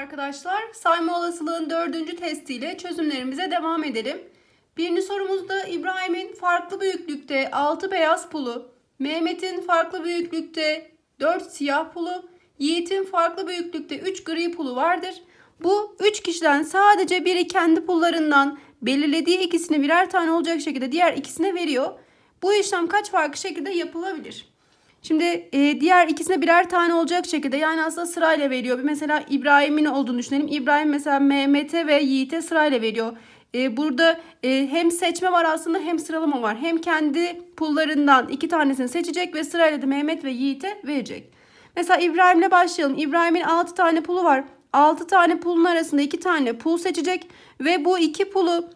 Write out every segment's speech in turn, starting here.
arkadaşlar. Sayma olasılığın dördüncü testiyle çözümlerimize devam edelim. Birinci sorumuzda İbrahim'in farklı büyüklükte 6 beyaz pulu, Mehmet'in farklı büyüklükte 4 siyah pulu, Yiğit'in farklı büyüklükte 3 gri pulu vardır. Bu 3 kişiden sadece biri kendi pullarından belirlediği ikisini birer tane olacak şekilde diğer ikisine veriyor. Bu işlem kaç farklı şekilde yapılabilir? Şimdi e, diğer ikisine birer tane olacak şekilde yani aslında sırayla veriyor. Bir Mesela İbrahim'in olduğunu düşünelim. İbrahim mesela Mehmet'e ve Yiğit'e sırayla veriyor. E, burada e, hem seçme var aslında hem sıralama var. Hem kendi pullarından iki tanesini seçecek ve sırayla da Mehmet ve Yiğit'e verecek. Mesela İbrahim'le başlayalım. İbrahim'in 6 tane pulu var. 6 tane pulun arasında 2 tane pul seçecek ve bu iki pulu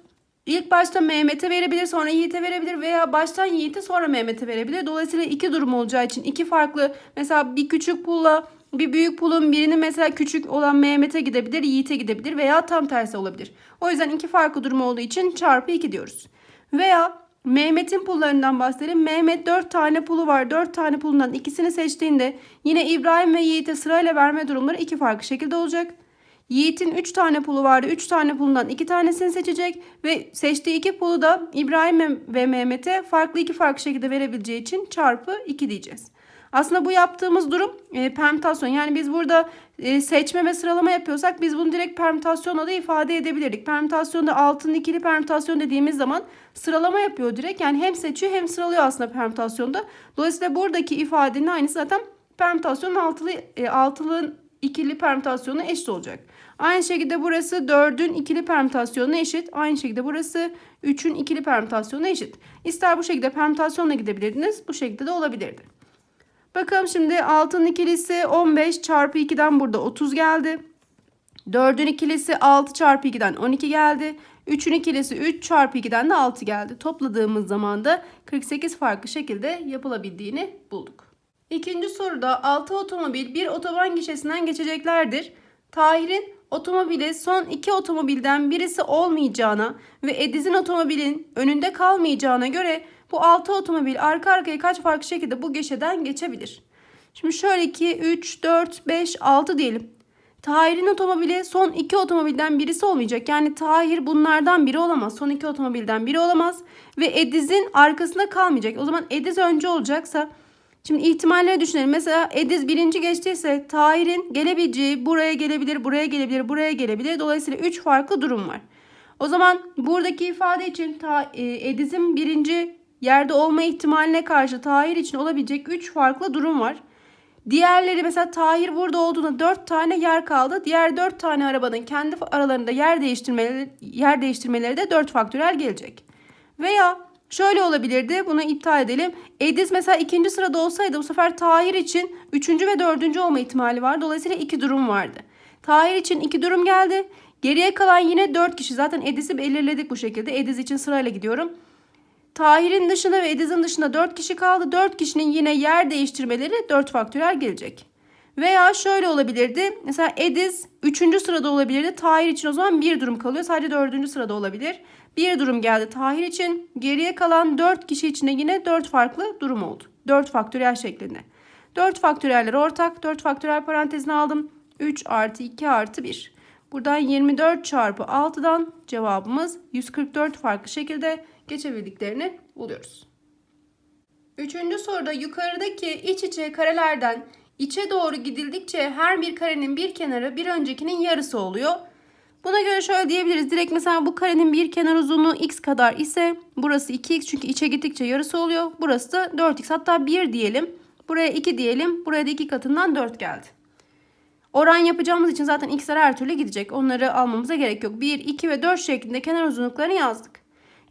İlk başta Mehmet'e verebilir sonra Yiğit'e verebilir veya baştan Yiğit'e sonra Mehmet'e verebilir. Dolayısıyla iki durum olacağı için iki farklı mesela bir küçük pulla bir büyük pulun birini mesela küçük olan Mehmet'e gidebilir, Yiğit'e gidebilir veya tam tersi olabilir. O yüzden iki farklı durum olduğu için çarpı 2 diyoruz. Veya Mehmet'in pullarından bahsedelim. Mehmet 4 tane pulu var. 4 tane pulundan ikisini seçtiğinde yine İbrahim ve Yiğit'e sırayla verme durumları iki farklı şekilde olacak. Yiğit'in 3 tane pulu vardı. 3 tane pulundan 2 tanesini seçecek ve seçtiği 2 pulu da İbrahim ve Mehmet'e farklı iki farklı şekilde verebileceği için çarpı 2 diyeceğiz. Aslında bu yaptığımız durum e, permütasyon. Yani biz burada e, seçme ve sıralama yapıyorsak biz bunu direkt permütasyonla da ifade edebilirdik. Permütasyonda altın ikili permütasyon dediğimiz zaman sıralama yapıyor direkt. Yani hem seçiyor hem sıralıyor aslında permütasyonda. Dolayısıyla buradaki ifadenin aynısı zaten permütasyonun altılı, e, altılının ikili permütasyonu eşit olacak. Aynı şekilde burası 4'ün ikili permütasyonuna eşit. Aynı şekilde burası 3'ün ikili permütasyonuna eşit. İster bu şekilde permütasyonla gidebilirdiniz. Bu şekilde de olabilirdi. Bakalım şimdi 6'ın ikilisi 15 çarpı 2'den burada 30 geldi. 4'ün ikilisi 6 çarpı 2'den 12 geldi. 3'ün ikilisi 3 çarpı 2'den de 6 geldi. Topladığımız zaman da 48 farklı şekilde yapılabildiğini bulduk. İkinci soruda 6 otomobil bir otoban gişesinden geçeceklerdir. Tahir'in otomobili son iki otomobilden birisi olmayacağına ve Ediz'in otomobilin önünde kalmayacağına göre bu 6 otomobil arka arkaya kaç farklı şekilde bu gişeden geçebilir? Şimdi şöyle 2, 3, 4, 5, 6 diyelim. Tahir'in otomobili son iki otomobilden birisi olmayacak. Yani Tahir bunlardan biri olamaz. Son iki otomobilden biri olamaz. Ve Ediz'in arkasında kalmayacak. O zaman Ediz önce olacaksa Şimdi ihtimalleri düşünelim. Mesela Ediz birinci geçtiyse Tahir'in gelebileceği buraya gelebilir, buraya gelebilir, buraya gelebilir. Dolayısıyla 3 farklı durum var. O zaman buradaki ifade için ta, e, Ediz'in birinci yerde olma ihtimaline karşı Tahir için olabilecek 3 farklı durum var. Diğerleri mesela Tahir burada olduğunda 4 tane yer kaldı. Diğer 4 tane arabanın kendi aralarında yer değiştirmeleri, yer değiştirmeleri de 4 faktörel gelecek. Veya Şöyle olabilirdi. Bunu iptal edelim. Ediz mesela ikinci sırada olsaydı bu sefer Tahir için üçüncü ve dördüncü olma ihtimali var. Dolayısıyla iki durum vardı. Tahir için iki durum geldi. Geriye kalan yine dört kişi. Zaten Ediz'i belirledik bu şekilde. Ediz için sırayla gidiyorum. Tahir'in dışında ve Ediz'in dışında dört kişi kaldı. Dört kişinin yine yer değiştirmeleri dört faktörel gelecek. Veya şöyle olabilirdi. Mesela Ediz 3. sırada olabilirdi. Tahir için o zaman bir durum kalıyor. Sadece 4. sırada olabilir. Bir durum geldi Tahir için. Geriye kalan 4 kişi için de yine 4 farklı durum oldu. 4 faktöriyel şeklinde. 4 faktöriyeller ortak. 4 faktöriyel parantezine aldım. 3 artı 2 artı 1. Buradan 24 çarpı 6'dan cevabımız 144 farklı şekilde geçebildiklerini buluyoruz. Üçüncü soruda yukarıdaki iç içe karelerden içe doğru gidildikçe her bir karenin bir kenarı bir öncekinin yarısı oluyor. Buna göre şöyle diyebiliriz. Direkt mesela bu karenin bir kenar uzunluğu x kadar ise burası 2x çünkü içe gittikçe yarısı oluyor. Burası da 4x hatta 1 diyelim. Buraya 2 diyelim. Buraya da 2 katından 4 geldi. Oran yapacağımız için zaten x'ler her türlü gidecek. Onları almamıza gerek yok. 1, 2 ve 4 şeklinde kenar uzunluklarını yazdık.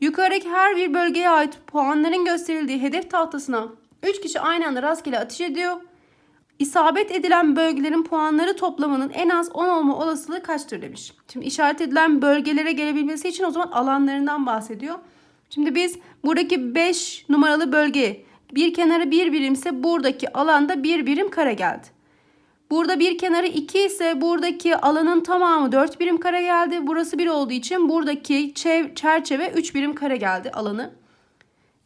Yukarıdaki her bir bölgeye ait puanların gösterildiği hedef tahtasına 3 kişi aynı anda rastgele atış ediyor. İsabet edilen bölgelerin puanları toplamının en az 10 olma olasılığı kaçtır demiş. Şimdi işaret edilen bölgelere gelebilmesi için o zaman alanlarından bahsediyor. Şimdi biz buradaki 5 numaralı bölge bir kenarı bir birimse buradaki alanda bir birim kare geldi. Burada bir kenarı 2 ise buradaki alanın tamamı 4 birim kare geldi. Burası 1 olduğu için buradaki çerçeve 3 birim kare geldi alanı.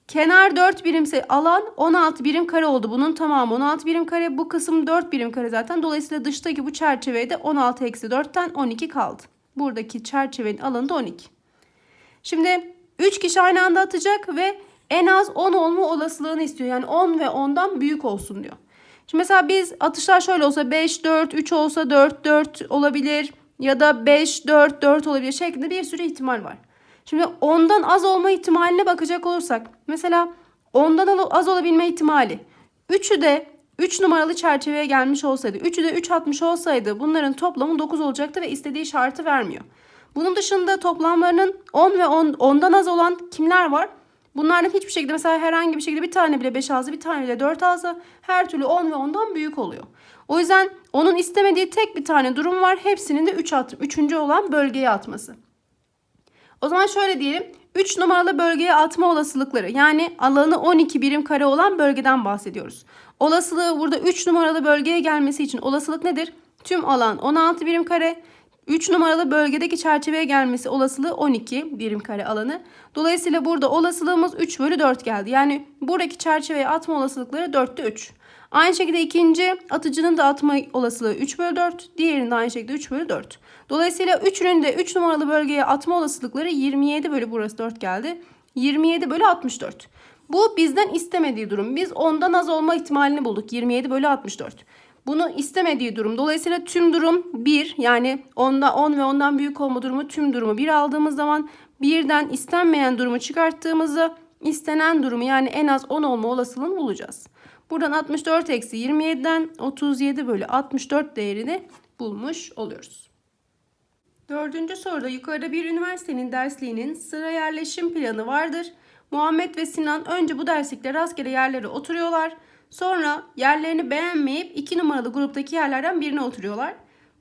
Kenar 4 birimse alan 16 birim kare oldu. Bunun tamamı 16 birim kare. Bu kısım 4 birim kare zaten. Dolayısıyla dıştaki bu çerçevede 16 eksi 4'ten 12 kaldı. Buradaki çerçevenin alanı da 12. Şimdi 3 kişi aynı anda atacak ve en az 10 olma olasılığını istiyor. Yani 10 ve 10'dan büyük olsun diyor. Şimdi mesela biz atışlar şöyle olsa 5, 4, 3 olsa 4, 4 olabilir. Ya da 5, 4, 4 olabilir şeklinde bir sürü ihtimal var. Şimdi 10'dan az olma ihtimaline bakacak olursak. Mesela 10'dan az olabilme ihtimali. 3'ü de 3 numaralı çerçeveye gelmiş olsaydı. 3'ü de 3 atmış olsaydı bunların toplamı 9 olacaktı ve istediği şartı vermiyor. Bunun dışında toplamlarının 10 ve 10, 10'dan az olan kimler var? Bunlardan hiçbir şekilde mesela herhangi bir şekilde bir tane bile 5 alsa bir tane bile 4 alsa her türlü 10 ve 10'dan büyük oluyor. O yüzden onun istemediği tek bir tane durum var. Hepsinin de 3 at, 3. olan bölgeye atması. O zaman şöyle diyelim. 3 numaralı bölgeye atma olasılıkları yani alanı 12 birim kare olan bölgeden bahsediyoruz. Olasılığı burada 3 numaralı bölgeye gelmesi için olasılık nedir? Tüm alan 16 birim kare. 3 numaralı bölgedeki çerçeveye gelmesi olasılığı 12 birim kare alanı. Dolayısıyla burada olasılığımız 3 bölü 4 geldi. Yani buradaki çerçeveye atma olasılıkları 4'te 3. Aynı şekilde ikinci atıcının da atma olasılığı 3 bölü 4. Diğerinin de aynı şekilde 3 bölü 4. Dolayısıyla üçünün de 3 numaralı bölgeye atma olasılıkları 27 bölü burası 4 geldi. 27 bölü 64. Bu bizden istemediği durum. Biz ondan az olma ihtimalini bulduk. 27 bölü 64. Bunu istemediği durum. Dolayısıyla tüm durum 1 yani onda 10 ve ondan büyük olma durumu tüm durumu 1 aldığımız zaman birden istenmeyen durumu çıkarttığımızda istenen durumu yani en az 10 olma olasılığını bulacağız. Buradan 64 eksi 27'den 37 bölü 64 değerini bulmuş oluyoruz. Dördüncü soruda yukarıda bir üniversitenin dersliğinin sıra yerleşim planı vardır. Muhammed ve Sinan önce bu derslikte rastgele yerlere oturuyorlar. Sonra yerlerini beğenmeyip 2 numaralı gruptaki yerlerden birine oturuyorlar.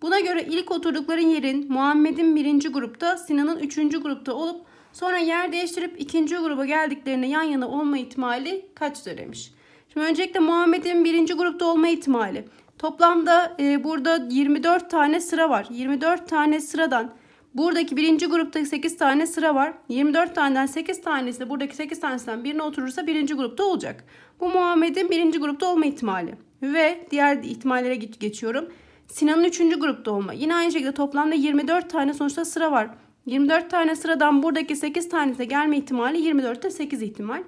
Buna göre ilk oturdukları yerin Muhammed'in birinci grupta, Sinan'ın üçüncü grupta olup sonra yer değiştirip ikinci gruba geldiklerinde yan yana olma ihtimali kaçtır demiş. Şimdi öncelikle Muhammed'in birinci grupta olma ihtimali. Toplamda e, burada 24 tane sıra var. 24 tane sıradan buradaki birinci grupta 8 tane sıra var. 24 taneden 8 tanesi de buradaki 8 tanesinden birine oturursa birinci grupta olacak. Bu Muhammed'in birinci grupta olma ihtimali. Ve diğer ihtimallere geçiyorum. Sinan'ın üçüncü grupta olma. Yine aynı şekilde toplamda 24 tane sonuçta sıra var. 24 tane sıradan buradaki 8 tanesi gelme ihtimali 24'te 8 ihtimal.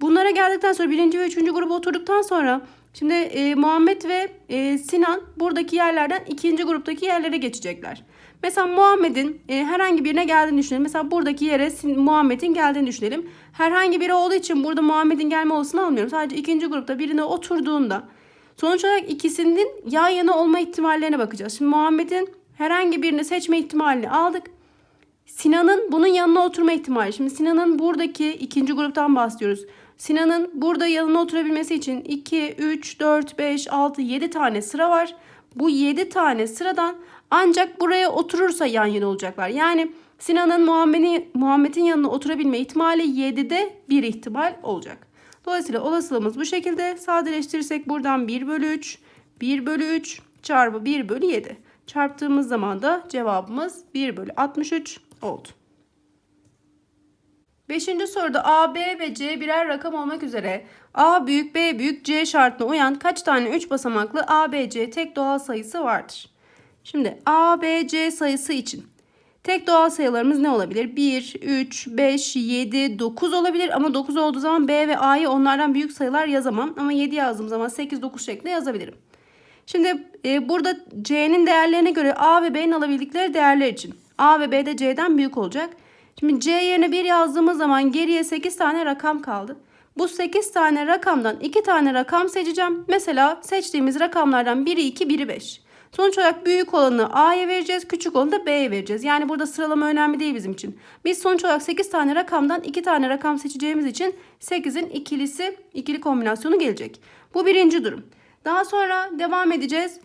Bunlara geldikten sonra birinci ve üçüncü gruba oturduktan sonra şimdi e, Muhammed ve e, Sinan buradaki yerlerden ikinci gruptaki yerlere geçecekler. Mesela Muhammed'in e, herhangi birine geldiğini düşünelim. Mesela buradaki yere Muhammed'in geldiğini düşünelim. Herhangi biri olduğu için burada Muhammed'in gelme olasılığını almıyorum. Sadece ikinci grupta birine oturduğunda sonuç olarak ikisinin yan yana olma ihtimallerine bakacağız. Şimdi Muhammed'in herhangi birini seçme ihtimalini aldık. Sinan'ın bunun yanına oturma ihtimali. Şimdi Sinan'ın buradaki ikinci gruptan bahsediyoruz. Sinan'ın burada yanına oturabilmesi için 2, 3, 4, 5, 6, 7 tane sıra var. Bu 7 tane sıradan ancak buraya oturursa yan yana olacaklar. Yani Sinan'ın Muhammed'in Muhammed'in yanına oturabilme ihtimali 7'de 1 ihtimal olacak. Dolayısıyla olasılığımız bu şekilde. Sadeleştirirsek buradan 1 bölü 3, 1 bölü 3 çarpı 1 bölü 7. Çarptığımız zaman da cevabımız 1 bölü 63 oldu. Beşinci soruda A, B ve C birer rakam olmak üzere A büyük B büyük C şartına uyan kaç tane 3 basamaklı A, B, C tek doğal sayısı vardır? Şimdi A, B, C sayısı için tek doğal sayılarımız ne olabilir? 1, 3, 5, 7, 9 olabilir ama 9 olduğu zaman B ve A'yı onlardan büyük sayılar yazamam ama 7 yazdığım zaman 8, 9 şeklinde yazabilirim. Şimdi e, burada C'nin değerlerine göre A ve B'nin alabildikleri değerler için A ve B de C'den büyük olacak. Şimdi C yerine 1 yazdığımız zaman geriye 8 tane rakam kaldı. Bu 8 tane rakamdan 2 tane rakam seçeceğim. Mesela seçtiğimiz rakamlardan biri 2, biri 5. Sonuç olarak büyük olanı A'ya vereceğiz, küçük olanı da B'ye vereceğiz. Yani burada sıralama önemli değil bizim için. Biz sonuç olarak 8 tane rakamdan 2 tane rakam seçeceğimiz için 8'in ikilisi, ikili kombinasyonu gelecek. Bu birinci durum. Daha sonra devam edeceğiz.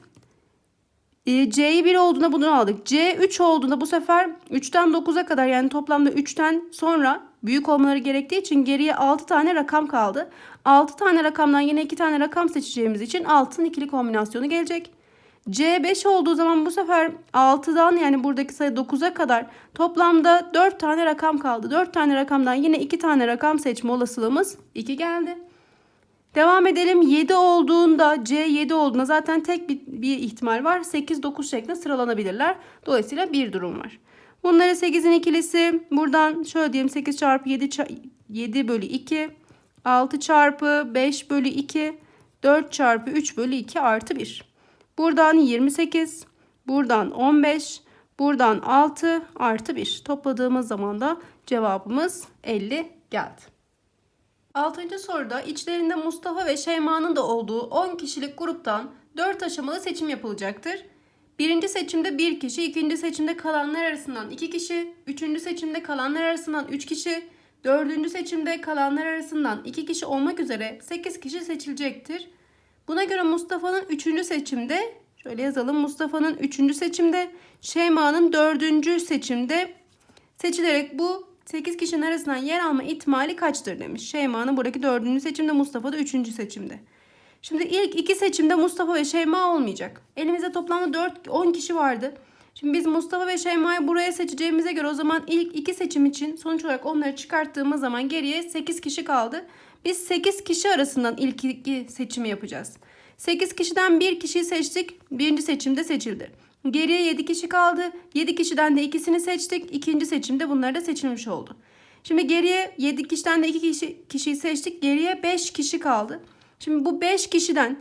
E, C'yi 1 olduğunda bunu aldık. C 3 olduğunda bu sefer 3'ten 9'a kadar yani toplamda 3'ten sonra büyük olmaları gerektiği için geriye 6 tane rakam kaldı. 6 tane rakamdan yine 2 tane rakam seçeceğimiz için 6'nın ikili kombinasyonu gelecek. C 5 olduğu zaman bu sefer 6'dan yani buradaki sayı 9'a kadar toplamda 4 tane rakam kaldı. 4 tane rakamdan yine 2 tane rakam seçme olasılığımız 2 geldi. Devam edelim. 7 olduğunda C 7 olduğunda zaten tek bir, bir ihtimal var. 8 9 şeklinde sıralanabilirler. Dolayısıyla bir durum var. Bunları 8'in ikilisi buradan şöyle diyelim 8 çarpı 7 7 bölü 2 6 çarpı 5 bölü 2 4 çarpı 3 bölü 2 artı 1. Buradan 28 buradan 15 buradan 6 artı 1. Topladığımız zaman da cevabımız 50 geldi. Altıncı soruda içlerinde Mustafa ve Şeyma'nın da olduğu 10 kişilik gruptan 4 aşamalı seçim yapılacaktır. Birinci seçimde 1 kişi, ikinci seçimde kalanlar arasından 2 kişi, üçüncü seçimde kalanlar arasından 3 kişi, dördüncü seçimde kalanlar arasından 2 kişi olmak üzere 8 kişi seçilecektir. Buna göre Mustafa'nın 3. seçimde, şöyle yazalım Mustafa'nın 3. seçimde, Şeyma'nın 4. seçimde seçilerek bu 8 kişinin arasından yer alma ihtimali kaçtır demiş. Şeyma'nın buradaki 4. seçimde, Mustafa da 3. seçimde. Şimdi ilk iki seçimde Mustafa ve Şeyma olmayacak. Elimizde toplamda 4 10 kişi vardı. Şimdi biz Mustafa ve Şeyma'yı buraya seçeceğimize göre o zaman ilk iki seçim için sonuç olarak onları çıkarttığımız zaman geriye 8 kişi kaldı. Biz 8 kişi arasından ilk iki seçimi yapacağız. 8 kişiden bir kişiyi seçtik. Birinci seçimde seçildi. Geriye 7 kişi kaldı. 7 kişiden de ikisini seçtik. İkinci seçimde bunlar da seçilmiş oldu. Şimdi geriye 7 kişiden de 2 kişi, kişiyi seçtik. Geriye 5 kişi kaldı. Şimdi bu 5 kişiden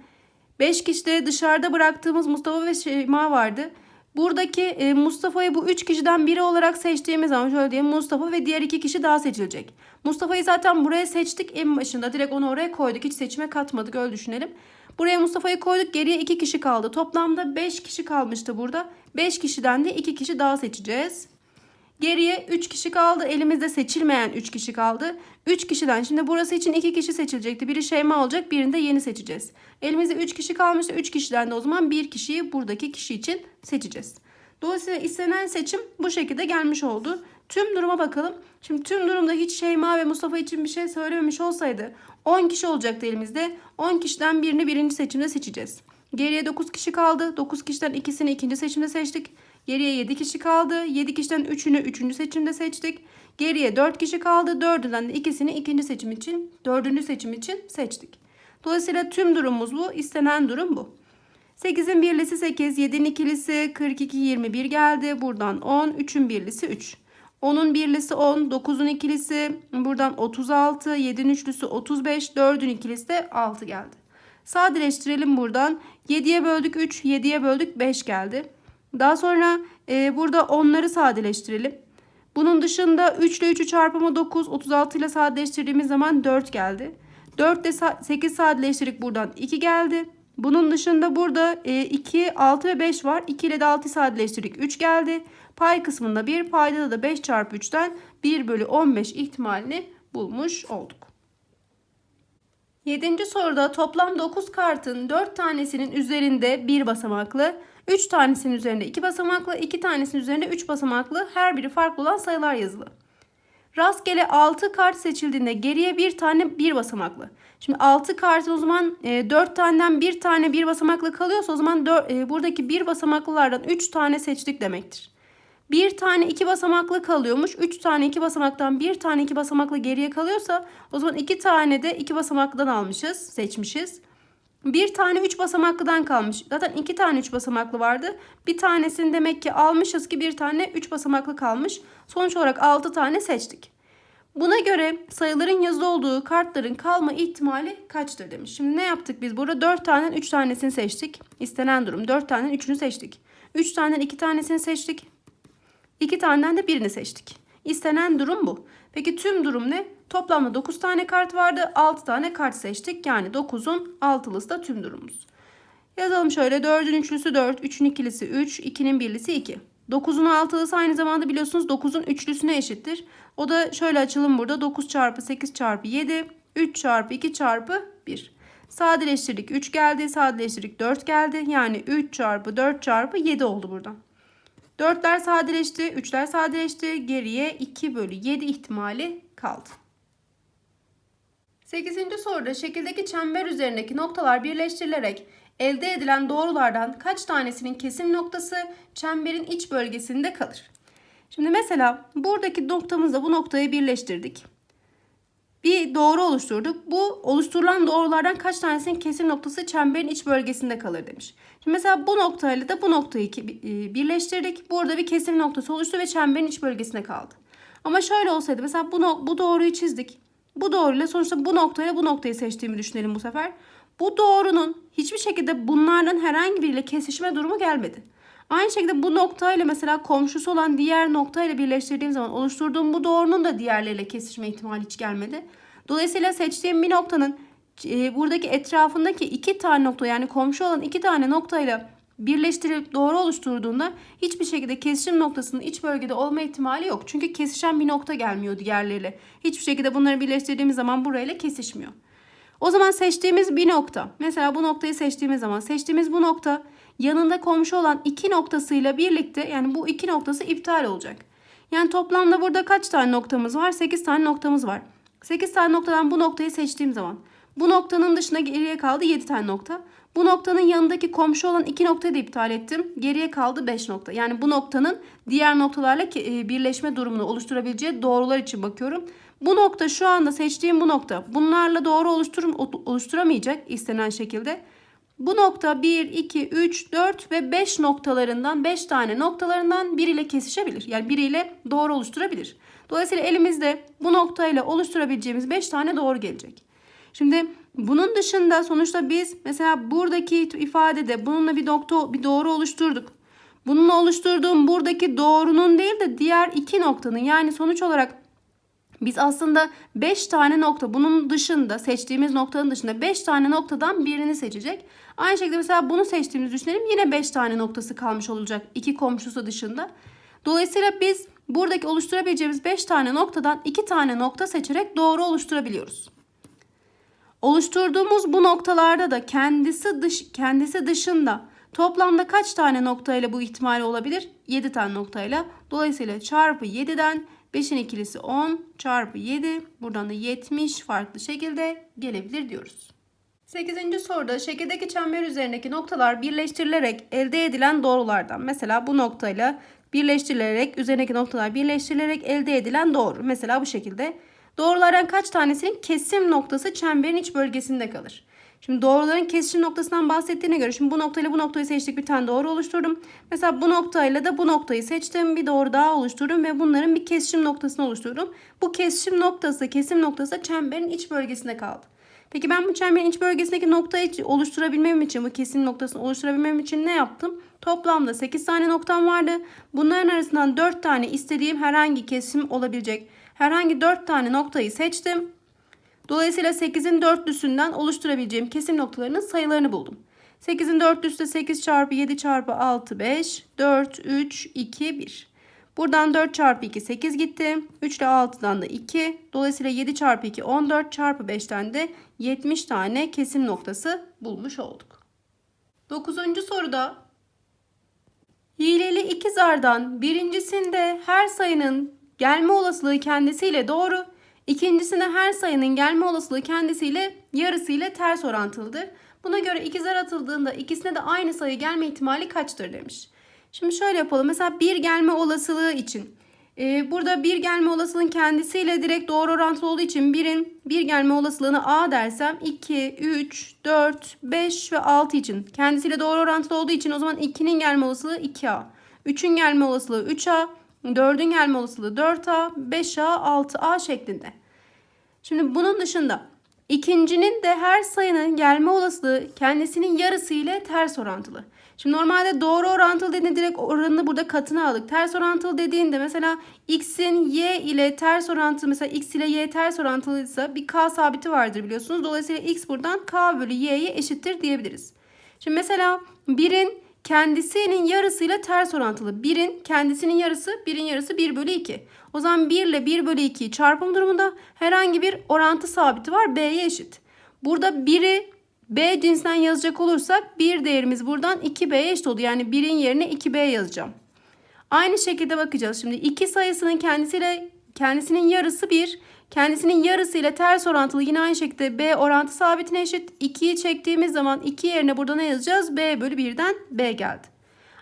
5 kişide dışarıda bıraktığımız Mustafa ve Şeyma vardı. Buradaki e, Mustafa'yı bu 3 kişiden biri olarak seçtiğimiz zaman şöyle diyeyim Mustafa ve diğer 2 kişi daha seçilecek. Mustafa'yı zaten buraya seçtik en başında. Direkt onu oraya koyduk. Hiç seçime katmadık öyle düşünelim. Buraya Mustafa'yı koyduk. Geriye 2 kişi kaldı. Toplamda 5 kişi kalmıştı burada. 5 kişiden de 2 kişi daha seçeceğiz. Geriye 3 kişi kaldı. Elimizde seçilmeyen 3 kişi kaldı. 3 kişiden şimdi burası için 2 kişi seçilecekti. Biri Şeyma olacak. Birini de yeni seçeceğiz. Elimizde 3 kişi kalmıştı. 3 kişiden de o zaman 1 kişiyi buradaki kişi için seçeceğiz. Dolayısıyla istenen seçim bu şekilde gelmiş oldu. Tüm duruma bakalım. Şimdi tüm durumda hiç Şeyma ve Mustafa için bir şey söylememiş olsaydı 10 kişi olacaktı elimizde. 10 kişiden birini birinci seçimde seçeceğiz. Geriye 9 kişi kaldı. 9 kişiden ikisini ikinci seçimde seçtik. Geriye 7 kişi kaldı. 7 kişiden 3'ünü 3. seçimde seçtik. Geriye 4 kişi kaldı. 4'ünden de ikisini ikinci seçim için, 4. seçim için seçtik. Dolayısıyla tüm durumumuz bu. İstenen durum bu. 8'in birlisi 8, 7'nin ikilisi 42, 21 geldi. Buradan 10, 3'ün birlisi 3. 10'un birlisi 10, 9'un ikilisi buradan 36, 7'nin üçlüsü 35, 4'ün ikilisi de 6 geldi. Sadeleştirelim buradan. 7'ye böldük 3, 7'ye böldük 5 geldi. Daha sonra e, burada 10'ları sadeleştirelim. Bunun dışında 3 ile 3'ü çarpımı 9, 36 ile sadeleştirdiğimiz zaman 4 geldi. 4 ile 8 sadeleştirdik buradan 2 geldi. Bunun dışında burada 2, 6 ve 5 var. 2 ile de 6'yı sadeleştirdik 3 geldi. Pay kısmında 1, payda da 5 çarpı 3'ten 1 bölü 15 ihtimalini bulmuş olduk. 7. soruda toplam 9 kartın 4 tanesinin üzerinde 1 basamaklı, 3 tanesinin üzerinde 2 basamaklı, 2 tanesinin üzerinde 3 basamaklı her biri farklı olan sayılar yazılı. Rastgele 6 kart seçildiğinde geriye bir tane bir basamaklı. Şimdi 6 kartın o zaman e, 4 taneden bir tane bir basamaklı kalıyorsa o zaman 4, e, buradaki bir basamaklılardan 3 tane seçtik demektir. Bir tane iki basamaklı kalıyormuş. Üç tane iki basamaktan bir tane iki basamaklı geriye kalıyorsa o zaman iki tane de iki basamaklıdan almışız, seçmişiz. Bir tane üç basamaklıdan kalmış. Zaten iki tane üç basamaklı vardı. Bir tanesini demek ki almışız ki bir tane üç basamaklı kalmış. Sonuç olarak altı tane seçtik. Buna göre sayıların yazılı olduğu kartların kalma ihtimali kaçtır demiş. Şimdi ne yaptık biz? Burada 4 taneden 3 tanesini seçtik. İstenen durum. 4 taneden 3'ünü seçtik. 3 taneden 2 tanesini seçtik. 2 taneden de birini seçtik. İstenen durum bu. Peki tüm durum ne? Toplamda 9 tane kart vardı. 6 tane kart seçtik. Yani 9'un 6'lısı da tüm durumumuz. Yazalım şöyle 4'ün üçlüsü 4, 3'ün ikilisi 3, 2'nin birlisi 2. 9'un altılısı aynı zamanda biliyorsunuz 9'un üçlüsüne eşittir. O da şöyle açalım burada 9 çarpı 8 çarpı 7, 3 çarpı 2 çarpı 1. Sadeleştirdik 3 geldi, sadeleştirdik 4 geldi. Yani 3 çarpı 4 çarpı 7 oldu buradan. 4'ler sadeleşti, 3'ler sadeleşti. Geriye 2 bölü 7 ihtimali kaldı. 8. soruda şekildeki çember üzerindeki noktalar birleştirilerek elde edilen doğrulardan kaç tanesinin kesim noktası çemberin iç bölgesinde kalır? Şimdi mesela buradaki noktamızla bu noktayı birleştirdik. Bir doğru oluşturduk. Bu oluşturulan doğrulardan kaç tanesinin kesim noktası çemberin iç bölgesinde kalır demiş. Şimdi mesela bu noktayla da bu noktayı e, birleştirdik. Burada bir kesim noktası oluştu ve çemberin iç bölgesinde kaldı. Ama şöyle olsaydı mesela bu, bu doğruyu çizdik. Bu doğruyla sonuçta bu noktayla bu noktayı seçtiğimi düşünelim bu sefer. Bu doğrunun hiçbir şekilde bunlardan herhangi biriyle kesişme durumu gelmedi. Aynı şekilde bu noktayla mesela komşusu olan diğer noktayla birleştirdiğim zaman oluşturduğum bu doğrunun da diğerleriyle kesişme ihtimali hiç gelmedi. Dolayısıyla seçtiğim bir noktanın e, buradaki etrafındaki iki tane nokta yani komşu olan iki tane noktayla birleştirip doğru oluşturduğunda hiçbir şekilde kesişim noktasının iç bölgede olma ihtimali yok. Çünkü kesişen bir nokta gelmiyor diğerleriyle. Hiçbir şekilde bunları birleştirdiğimiz zaman burayla kesişmiyor. O zaman seçtiğimiz bir nokta. Mesela bu noktayı seçtiğimiz zaman seçtiğimiz bu nokta yanında komşu olan iki noktasıyla birlikte yani bu iki noktası iptal olacak. Yani toplamda burada kaç tane noktamız var? 8 tane noktamız var. 8 tane noktadan bu noktayı seçtiğim zaman bu noktanın dışına geriye kaldı 7 tane nokta. Bu noktanın yanındaki komşu olan iki noktayı da iptal ettim. Geriye kaldı 5 nokta. Yani bu noktanın diğer noktalarla e, birleşme durumunu oluşturabileceği doğrular için bakıyorum. Bu nokta şu anda seçtiğim bu nokta. Bunlarla doğru oluşturum, oluşturamayacak istenen şekilde. Bu nokta 1, 2, 3, 4 ve 5 noktalarından 5 tane noktalarından biriyle kesişebilir. Yani biriyle doğru oluşturabilir. Dolayısıyla elimizde bu noktayla oluşturabileceğimiz 5 tane doğru gelecek. Şimdi bunun dışında sonuçta biz mesela buradaki ifadede bununla bir nokta bir doğru oluşturduk. Bununla oluşturduğum buradaki doğrunun değil de diğer iki noktanın yani sonuç olarak biz aslında 5 tane nokta bunun dışında seçtiğimiz noktanın dışında 5 tane noktadan birini seçecek. Aynı şekilde mesela bunu seçtiğimizi düşünelim yine 5 tane noktası kalmış olacak iki komşusu dışında. Dolayısıyla biz buradaki oluşturabileceğimiz 5 tane noktadan 2 tane nokta seçerek doğru oluşturabiliyoruz. Oluşturduğumuz bu noktalarda da kendisi dış kendisi dışında toplamda kaç tane noktayla bu ihtimali olabilir? 7 tane noktayla. Dolayısıyla çarpı 7'den 5'in ikilisi 10 çarpı 7 buradan da 70 farklı şekilde gelebilir diyoruz. 8. soruda şekildeki çember üzerindeki noktalar birleştirilerek elde edilen doğrulardan. Mesela bu noktayla birleştirilerek üzerindeki noktalar birleştirilerek elde edilen doğru. Mesela bu şekilde. Doğrulardan kaç tanesinin kesim noktası çemberin iç bölgesinde kalır? Şimdi doğruların kesişim noktasından bahsettiğine göre şimdi bu noktayla bu noktayı seçtik bir tane doğru oluşturdum. Mesela bu noktayla da bu noktayı seçtim bir doğru daha oluşturdum ve bunların bir kesişim noktasını oluşturdum. Bu kesişim noktası kesim noktası çemberin iç bölgesinde kaldı. Peki ben bu çemberin iç bölgesindeki noktayı oluşturabilmem için bu kesim noktasını oluşturabilmem için ne yaptım? Toplamda 8 tane noktam vardı. Bunların arasından 4 tane istediğim herhangi kesim olabilecek herhangi 4 tane noktayı seçtim. Dolayısıyla 8'in dörtlüsünden oluşturabileceğim kesim noktalarının sayılarını buldum. 8'in dörtlüsü de 8 çarpı 7 çarpı 6 5 4 3 2 1. Buradan 4 çarpı 2 8 gitti. 3 ile 6'dan da 2. Dolayısıyla 7 çarpı 2 14 çarpı 5'ten de 70 tane kesim noktası bulmuş olduk. 9. soruda hileli iki zardan birincisinde her sayının gelme olasılığı kendisiyle doğru, ikincisinde her sayının gelme olasılığı kendisiyle yarısıyla ters orantılıdır. Buna göre iki zar atıldığında ikisine de aynı sayı gelme ihtimali kaçtır demiş. Şimdi şöyle yapalım. Mesela bir gelme olasılığı için. e, burada bir gelme olasılığın kendisiyle direkt doğru orantılı olduğu için birin bir gelme olasılığını A dersem 2, 3, 4, 5 ve 6 için. Kendisiyle doğru orantılı olduğu için o zaman 2'nin gelme olasılığı 2A. 3'ün gelme olasılığı 3A. 4'ün gelme olasılığı 4A, 5A, 6A şeklinde. Şimdi bunun dışında ikincinin de her sayının gelme olasılığı kendisinin yarısı ile ters orantılı. Şimdi normalde doğru orantılı dediğinde direkt oranını burada katına aldık. Ters orantılı dediğinde mesela x'in y ile ters orantılı mesela x ile y ters orantılıysa bir k sabiti vardır biliyorsunuz. Dolayısıyla x buradan k bölü y'ye eşittir diyebiliriz. Şimdi mesela birin kendisinin yarısıyla ters orantılı. Birin kendisinin yarısı, birin yarısı 1 bölü 2. O zaman 1 ile 1 bölü 2 çarpım durumunda herhangi bir orantı sabiti var. B'ye eşit. Burada 1'i B cinsinden yazacak olursak 1 değerimiz buradan 2B'ye eşit oldu. Yani 1'in yerine 2B yazacağım. Aynı şekilde bakacağız. Şimdi 2 sayısının kendisiyle kendisinin yarısı 1. Kendisinin yarısı ile ters orantılı yine aynı şekilde B orantı sabitine eşit. 2'yi çektiğimiz zaman 2 yerine burada ne yazacağız? B bölü 1'den B geldi.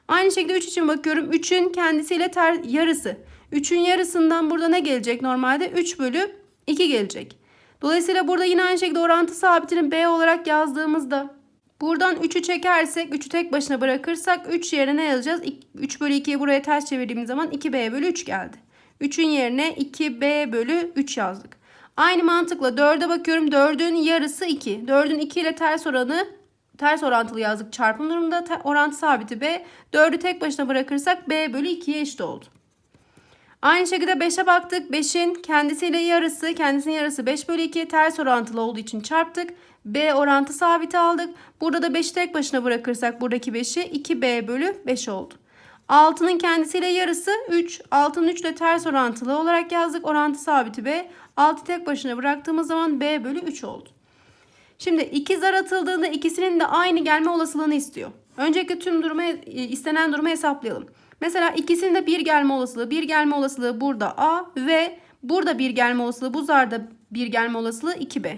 Aynı şekilde 3 için bakıyorum. 3'ün kendisiyle ter, yarısı. 3'ün yarısından burada ne gelecek normalde? 3 bölü 2 gelecek. Dolayısıyla burada yine aynı şekilde orantı sabitini B olarak yazdığımızda buradan 3'ü çekersek 3'ü tek başına bırakırsak 3 yerine ne yazacağız? 3 bölü 2'yi buraya ters çevirdiğimiz zaman 2B bölü 3 geldi. 3'ün yerine 2B bölü 3 yazdık. Aynı mantıkla 4'e bakıyorum. 4'ün yarısı 2. 4'ün 2 ile ters oranı ters orantılı yazdık çarpım durumunda. Orantı sabiti B. 4'ü tek başına bırakırsak B bölü 2'ye eşit oldu. Aynı şekilde 5'e baktık. 5'in kendisiyle yarısı, kendisinin yarısı 5 bölü 2 ters orantılı olduğu için çarptık. B orantı sabiti aldık. Burada da 5'i tek başına bırakırsak buradaki 5'i 2B bölü 5 oldu. 6'nın kendisiyle yarısı 3. 6'nın 3 ile ters orantılı olarak yazdık. Orantı sabiti B. 6 tek başına bıraktığımız zaman B bölü 3 oldu. Şimdi iki zar atıldığında ikisinin de aynı gelme olasılığını istiyor. Öncelikle tüm durumu istenen durumu hesaplayalım. Mesela ikisinin de bir gelme olasılığı, bir gelme olasılığı burada A ve burada bir gelme olasılığı, bu zarda bir gelme olasılığı 2B.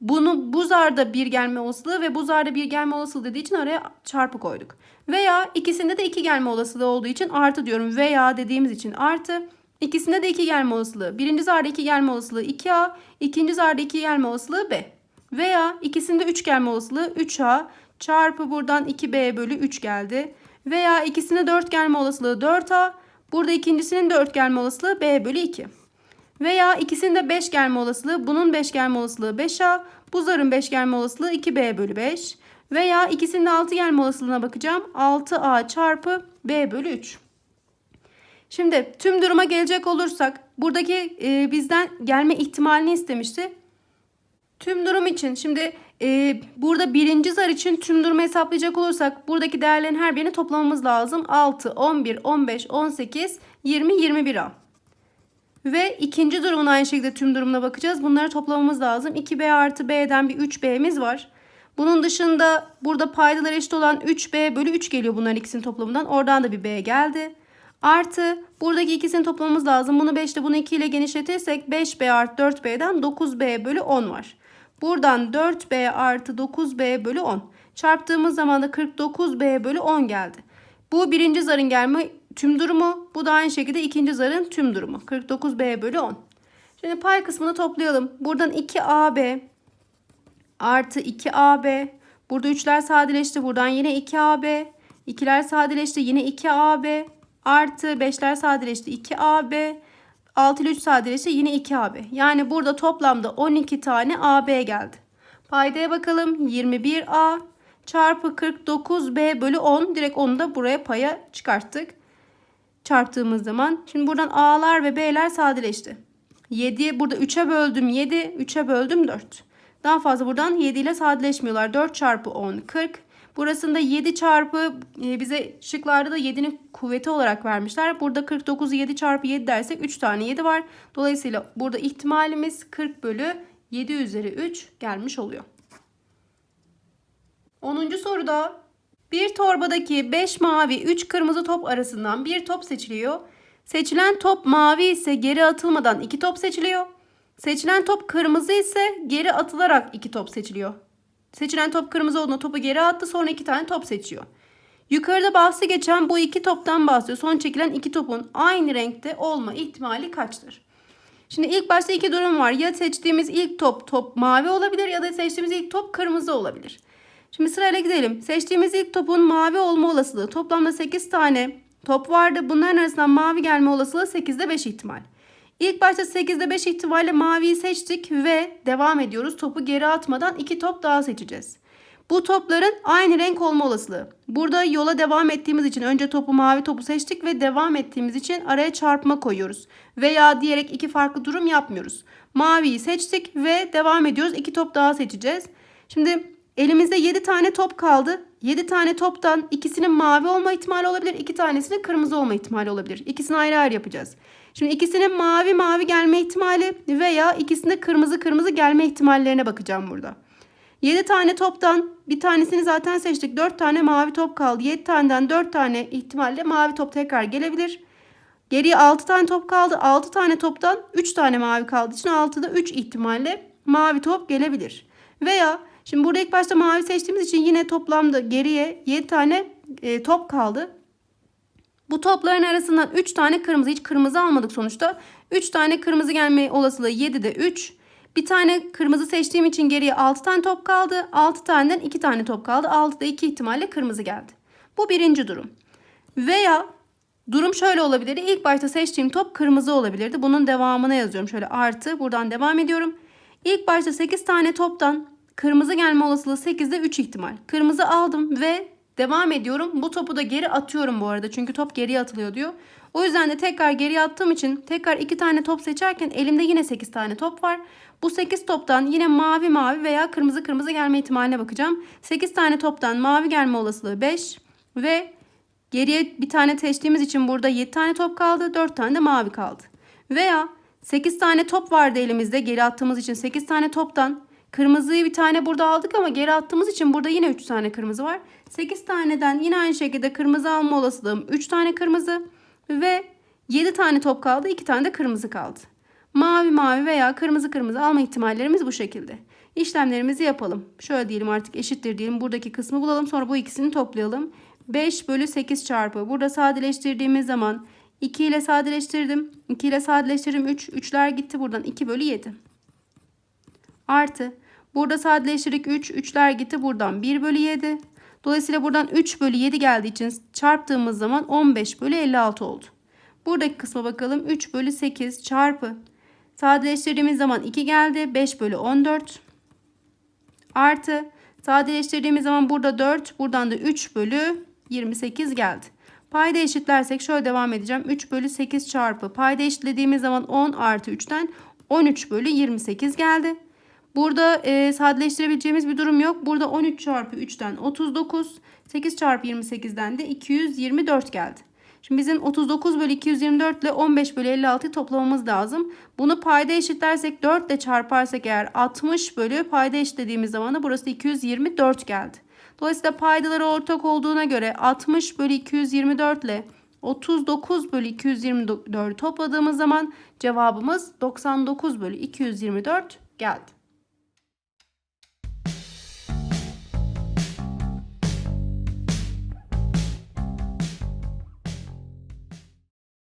Bunu bu zarda bir gelme olasılığı ve bu zarda bir gelme olasılığı dediği için araya çarpı koyduk. Veya ikisinde de iki gelme olasılığı olduğu için artı diyorum. Veya dediğimiz için artı. İkisinde de iki gelme olasılığı. Birinci zarda iki gelme olasılığı 2A. ikinci zarda iki gelme olasılığı B. Veya ikisinde 3 gelme olasılığı 3A çarpı buradan 2B bölü 3 geldi. Veya ikisinde 4 gelme olasılığı 4A. Burada ikincisinin 4 gelme olasılığı B bölü 2. Veya ikisinde 5 gelme olasılığı bunun 5 gelme olasılığı 5A. Bu zarın 5 gelme olasılığı 2B bölü 5. Veya ikisinde 6 gelme olasılığına bakacağım. 6A çarpı B bölü 3. Şimdi tüm duruma gelecek olursak buradaki e, bizden gelme ihtimalini istemişti. Tüm durum için şimdi e, burada birinci zar için tüm durumu hesaplayacak olursak buradaki değerlerin her birini toplamamız lazım. 6, 11, 15, 18, 20, 21A. Ve ikinci durumun aynı şekilde tüm durumuna bakacağız. Bunları toplamamız lazım. 2B artı B'den bir 3B'miz var. Bunun dışında burada paydalar eşit olan 3B bölü 3 geliyor bunların ikisinin toplamından. Oradan da bir B geldi. Artı buradaki ikisini toplamamız lazım. Bunu 5 ile bunu 2 ile genişletirsek 5B artı 4B'den 9B bölü 10 var. Buradan 4B artı 9B bölü 10. Çarptığımız zaman da 49B bölü 10 geldi. Bu birinci zarın gelme tüm durumu. Bu da aynı şekilde ikinci zarın tüm durumu. 49B bölü 10. Şimdi pay kısmını toplayalım. Buradan 2AB artı 2AB. Burada 3'ler sadeleşti. Buradan yine 2AB. 2'ler sadeleşti. Yine 2AB. Artı 5'ler sadeleşti. 2AB. 6 ile 3 sadeleşti. Yine 2AB. Yani burada toplamda 12 tane AB geldi. Paydaya bakalım. 21A çarpı 49B bölü 10. Direkt onu da buraya paya çıkarttık. Çarptığımız zaman. Şimdi buradan A'lar ve B'ler sadeleşti. 7 burada 3'e böldüm 7. 3'e böldüm 4. Daha fazla buradan 7 ile sadeleşmiyorlar. 4 çarpı 10 40. Burasında 7 çarpı e, bize şıklarda da 7'nin kuvveti olarak vermişler. Burada 49'u 7 çarpı 7 dersek 3 tane 7 var. Dolayısıyla burada ihtimalimiz 40 bölü 7 üzeri 3 gelmiş oluyor. 10. soruda bir torbadaki 5 mavi 3 kırmızı top arasından bir top seçiliyor. Seçilen top mavi ise geri atılmadan 2 top seçiliyor. Seçilen top kırmızı ise geri atılarak 2 top seçiliyor. Seçilen top kırmızı olduğunda topu geri attı sonra 2 tane top seçiyor. Yukarıda bahsi geçen bu iki toptan bahsediyor. Son çekilen iki topun aynı renkte olma ihtimali kaçtır? Şimdi ilk başta iki durum var. Ya seçtiğimiz ilk top top mavi olabilir ya da seçtiğimiz ilk top kırmızı olabilir. Şimdi sırayla gidelim. Seçtiğimiz ilk topun mavi olma olasılığı toplamda 8 tane top vardı. Bunların arasından mavi gelme olasılığı 8'de 5 ihtimal. İlk başta 8'de 5 ihtimalle maviyi seçtik ve devam ediyoruz. Topu geri atmadan 2 top daha seçeceğiz. Bu topların aynı renk olma olasılığı. Burada yola devam ettiğimiz için önce topu mavi topu seçtik ve devam ettiğimiz için araya çarpma koyuyoruz. Veya diyerek iki farklı durum yapmıyoruz. Maviyi seçtik ve devam ediyoruz. İki top daha seçeceğiz. Şimdi elimizde 7 tane top kaldı. 7 tane toptan ikisinin mavi olma ihtimali olabilir. 2 tanesinin kırmızı olma ihtimali olabilir. İkisini ayrı ayrı yapacağız. Şimdi ikisinin mavi mavi gelme ihtimali veya ikisinde kırmızı kırmızı gelme ihtimallerine bakacağım burada. 7 tane toptan bir tanesini zaten seçtik. 4 tane mavi top kaldı. 7 taneden 4 tane ihtimalle mavi top tekrar gelebilir. Geriye 6 tane top kaldı. 6 tane toptan 3 tane mavi kaldığı için 6'da 3 ihtimalle mavi top gelebilir. Veya şimdi burada ilk başta mavi seçtiğimiz için yine toplamda geriye 7 tane e, top kaldı. Bu topların arasından 3 tane kırmızı hiç kırmızı almadık sonuçta. 3 tane kırmızı gelme olasılığı 7'de 3. Bir tane kırmızı seçtiğim için geriye 6 tane top kaldı. 6 taneden 2 tane top kaldı. 6'da 2 ihtimalle kırmızı geldi. Bu birinci durum. Veya durum şöyle olabilirdi. İlk başta seçtiğim top kırmızı olabilirdi. Bunun devamına yazıyorum. Şöyle artı buradan devam ediyorum. İlk başta 8 tane toptan kırmızı gelme olasılığı 8'de 3 ihtimal. Kırmızı aldım ve devam ediyorum. Bu topu da geri atıyorum bu arada. Çünkü top geriye atılıyor diyor. O yüzden de tekrar geriye attığım için tekrar 2 tane top seçerken elimde yine 8 tane top var. Bu 8 toptan yine mavi mavi veya kırmızı kırmızı gelme ihtimaline bakacağım. 8 tane toptan mavi gelme olasılığı 5 ve geriye bir tane seçtiğimiz için burada 7 tane top kaldı. 4 tane de mavi kaldı. Veya 8 tane top vardı elimizde geri attığımız için 8 tane toptan kırmızıyı bir tane burada aldık ama geri attığımız için burada yine 3 tane kırmızı var. 8 taneden yine aynı şekilde kırmızı alma olasılığım 3 tane kırmızı ve 7 tane top kaldı 2 tane de kırmızı kaldı. Mavi mavi veya kırmızı kırmızı alma ihtimallerimiz bu şekilde. İşlemlerimizi yapalım. Şöyle diyelim artık eşittir diyelim. Buradaki kısmı bulalım. Sonra bu ikisini toplayalım. 5 bölü 8 çarpı. Burada sadeleştirdiğimiz zaman 2 ile sadeleştirdim. 2 ile sadeleştirdim 3. 3'ler gitti buradan. 2 bölü 7. Artı. Burada sadeleştirdik 3. 3'ler gitti buradan. 1 bölü 7. Dolayısıyla buradan 3 bölü 7 geldiği için çarptığımız zaman 15 bölü 56 oldu. Buradaki kısma bakalım. 3 bölü 8 çarpı. Sadeleştirdiğimiz zaman 2 geldi. 5 bölü 14. Artı. Sadeleştirdiğimiz zaman burada 4. Buradan da 3 bölü 28 geldi. Payda eşitlersek şöyle devam edeceğim. 3 bölü 8 çarpı. Payda eşitlediğimiz zaman 10 artı 3'ten 13 bölü 28 geldi. Burada e, sadeleştirebileceğimiz bir durum yok. Burada 13 çarpı 3'ten 39. 8 çarpı 28'den de 224 geldi. Şimdi bizim 39 bölü 224 ile 15 bölü 56'yı toplamamız lazım. Bunu payda eşitlersek 4 ile çarparsak eğer 60 bölü payda eşitlediğimiz zaman da burası 224 geldi. Dolayısıyla paydaları ortak olduğuna göre 60 bölü 224 ile 39 bölü 224 topladığımız zaman cevabımız 99 bölü 224 geldi.